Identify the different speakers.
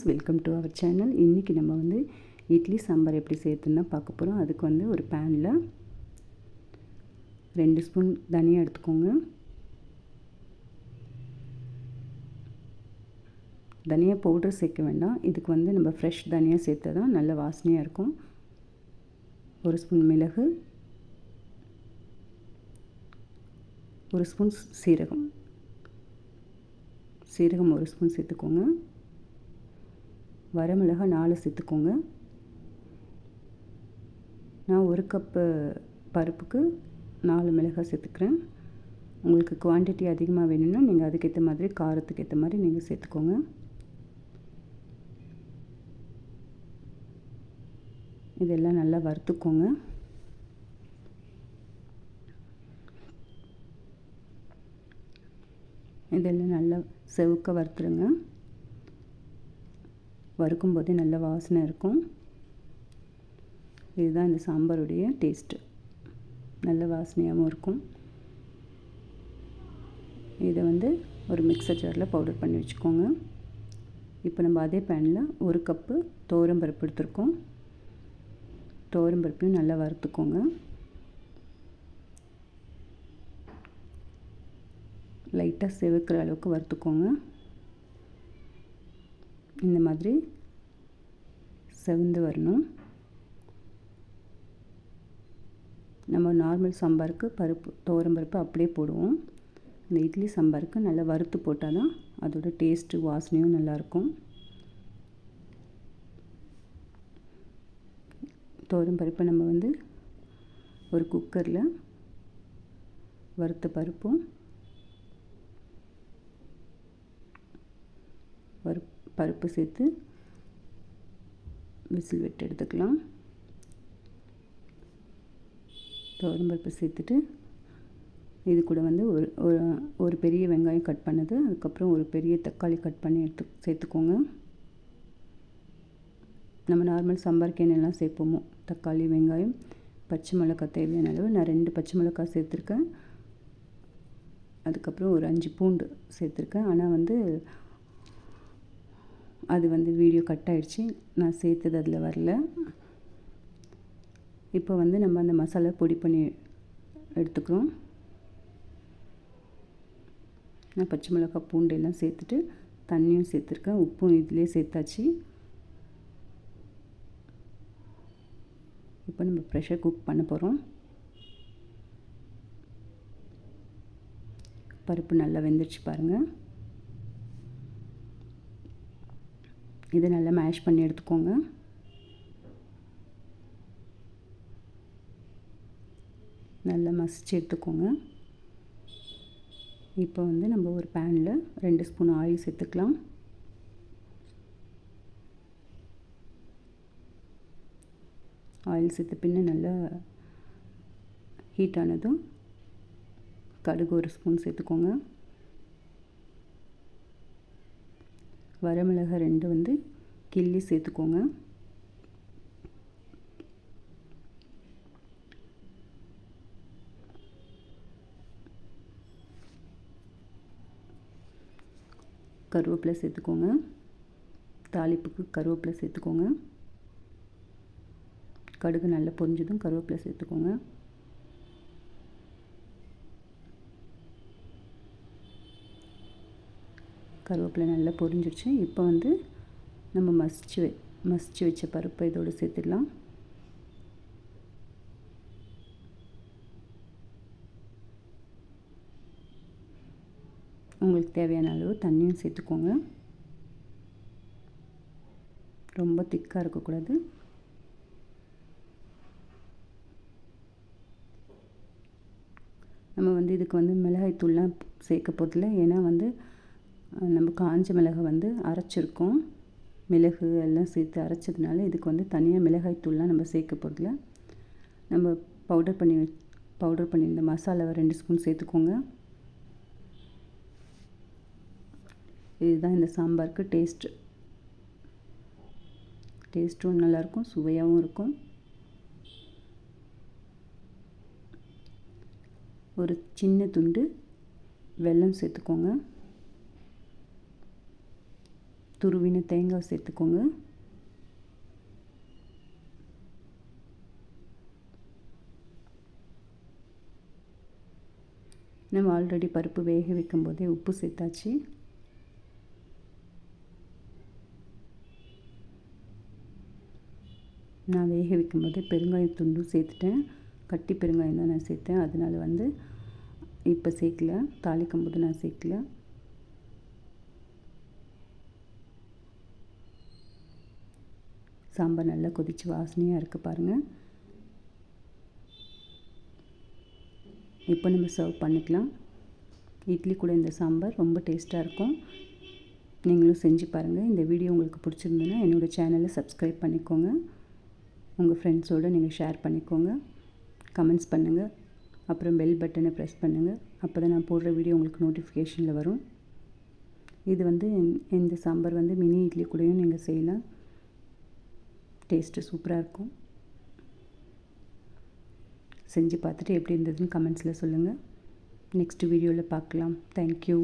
Speaker 1: Friends welcome to our channel இன்றைக்கி நம்ம வந்து இட்லி சாம்பார் எப்படி சேர்த்துன்னு பார்க்க போகிறோம் அதுக்கு வந்து ஒரு பேனில் ரெண்டு ஸ்பூன் தனியாக எடுத்துக்கோங்க. தனியா பவுடர் சேர்க்க வேண்டாம். இதுக்கு வந்து நம்ம ஃப்ரெஷ் தனியாக சேர்த்தா தான் நல்ல வாசனையாக இருக்கும். ஒரு ஸ்பூன் மிளகு ஒரு ஸ்பூன் சீரகம். சீரகம் ஒரு ஸ்பூன் சேர்த்துக்கோங்க. வரமிளகா நாலு சேர்த்துக்கோங்க. நான் ஒரு கப்பு பருப்புக்கு நாலு மிளகாய் சேர்த்துக்கிறேன். உங்களுக்கு குவான்டிட்டி அதிகமாக வேணும்னா நீங்கள் அதுக்கேற்ற மாதிரி காரத்துக்கு ஏற்ற மாதிரி நீங்கள் சேர்த்துக்கோங்க. இதெல்லாம் நல்லா வறுத்துக்கோங்க. இதெல்லாம் நல்லா செவுக்க வறுத்துருங்க. வறுக்கும் போதே நல்ல வாசனை இருக்கும். இதுதான் இந்த சாம்பாருடைய டேஸ்ட்டு நல்ல வாசனையாகவும் இருக்கும். இதை வந்து ஒரு மிக்சர் ஜாரில் பவுடர் பண்ணி வச்சுக்கோங்க. இப்போ நம்ம அதே பேனில் ஒரு கப்பு பருப்பு எடுத்துருக்கோம். பருப்பையும் நல்லா வறுத்துக்கோங்க. லைட்டாக செவக்கிற அளவுக்கு வறுத்துக்கோங்க. இந்த மாதிரி செவந்து வரணும். நம்ம நார்மல் சாம்பாருக்கு பருப்பு பருப்பு அப்படியே போடுவோம். இந்த இட்லி சாம்பாருக்கு நல்லா வறுத்து போட்டால் தான் அதோட டேஸ்ட்டு வாசனையும் நல்லாயிருக்கும். பருப்பை நம்ம வந்து ஒரு குக்கரில் வறுத்த பருப்பும் பருப்பு சேர்த்து விசில் விட்டு எடுத்துக்கலாம். பருப்பு சேர்த்துட்டு இது கூட வந்து ஒரு ஒரு பெரிய வெங்காயம் கட் பண்ணது. அதுக்கப்புறம் ஒரு பெரிய தக்காளி கட் பண்ணி எடுத்து சேர்த்துக்கோங்க. நம்ம நார்மல் சாம்பாருக்கு என்னெல்லாம் சேர்ப்போமோ? தக்காளி வெங்காயம் பச்சை மிளகாய் தேவையான அளவு. நான் ரெண்டு பச்சை மிளகாய் சேர்த்துருக்கேன். அதுக்கப்புறம் ஒரு அஞ்சு பூண்டு சேர்த்துருக்கேன். ஆனால் வந்து அது வந்து வீடியோ கட் ஆகிடுச்சி நான் சேர்த்தது அதில் வரல. இப்போ வந்து நம்ம அந்த மசாலா பொடி பண்ணி எடுத்துக்கிறோம். நான் பச்சை மிளகாய் பூண்டு எல்லாம் சேர்த்துட்டு தண்ணியும் சேர்த்துருக்கேன். உப்பும் இதிலே சேர்த்தாச்சு. இப்போ நம்ம ப்ரெஷர் குக் பண்ண போகிறோம் பருப்பு நல்லா வெந்துருச்சு பாருங்கள் இதை நல்லா மேஷ் பண்ணி எடுத்துக்கோங்க. நல்லா மசிச்சு எடுத்துக்கோங்க. இப்போ வந்து நம்ம ஒரு பேனில் ரெண்டு ஸ்பூன் ஆயில் சேர்த்துக்கலாம். ஆயில் சேர்த்த பின்ன நல்லா ஹீட் ஆனதும் கடுகு ஒரு ஸ்பூன் சேர்த்துக்கோங்க. வரமிளகாய் ரெண்டு வந்து கிள்ளி சேர்த்துக்கோங்க. கருவேப்பிலை சேர்த்துக்கோங்க. தாளிப்புக்கு கருவேப்பிலை சேர்த்துக்கோங்க. கடுகு நல்லா பொரிஞ்சதும் கருவேப்பிலை சேர்த்துக்கோங்க. கருவேப்பிலை நல்லா பொரிஞ்சிடுச்சு இப்போ வந்து நம்ம மசிச்சு மசிச்சு வச்ச பருப்பை இதோடு சேர்த்துடலாம். உங்களுக்கு தேவையான அளவு தண்ணியும் சேர்த்துக்கோங்க. ரொம்ப திக்காக இருக்கக்கூடாது. நம்ம வந்து இதுக்கு வந்து மிளகாய் தூள்லாம் சேர்க்க போகிறதில்ல ஏன்னா வந்து நம்ம காஞ்ச மிளகை வந்து அரைச்சிருக்கோம். மிளகு எல்லாம் சேர்த்து அரைச்சதுனால இதுக்கு வந்து தனியாக மிளகாய் தூள்லாம் நம்ம சேர்க்க போகிறதுல நம்ம பவுடர் பண்ணி பவுடர் பண்ணியிருந்த மசாலாவை ரெண்டு ஸ்பூன் சேர்த்துக்கோங்க. இதுதான் இந்த சாம்பாருக்கு டேஸ்ட்டு டேஸ்ட்டும் நல்லாயிருக்கும் சுவையாகவும் இருக்கும். ஒரு சின்ன துண்டு வெல்லம் சேர்த்துக்கோங்க. துருவின தேங்காய் சேர்த்துக்கோங்க. நம்ம ஆல்ரெடி பருப்பு வேக வைக்கும் போதே உப்பு சேர்த்தாச்சு. நான் வேக வைக்கும்போது பெருங்காயம் துண்டும் சேர்த்துட்டேன். கட்டி பெருங்காயம் தான் நான் சேர்த்தேன். அதனால் வந்து இப்போ சேர்க்கல. தாளிக்கும் போது நான் சேர்க்கல. சாம்பார் நல்லா கொதித்து வாசனையாக இருக்குது பாருங்கள் இப்போ நம்ம சர்வ் பண்ணிக்கலாம். இட்லி கூட இந்த சாம்பார் ரொம்ப டேஸ்ட்டாக இருக்கும். நீங்களும் செஞ்சு பாருங்கள் இந்த வீடியோ உங்களுக்கு பிடிச்சிருந்ததுன்னா என்னோடய சேனலை சப்ஸ்கிரைப் பண்ணிக்கோங்க. உங்கள் ஃப்ரெண்ட்ஸோடு நீங்கள் ஷேர் பண்ணிக்கோங்க. கமெண்ட்ஸ் பண்ணுங்கள் அப்புறம் பெல் பட்டனை ப்ரெஸ் பண்ணுங்கள் அப்போ தான் நான் போடுற வீடியோ உங்களுக்கு நோட்டிஃபிகேஷனில் வரும். இது வந்து இந்த சாம்பார் வந்து மினி இட்லி கூடயும் நீங்கள் செய்யலாம். டேஸ்ட்டு சூப்பராக இருக்கும். செஞ்சு பார்த்துட்டு எப்படி இருந்ததுன்னு கமெண்ட்ஸில் சொல்லுங்கள் நெக்ஸ்ட் வீடியோவில் பார்க்கலாம். தேங்க்யூ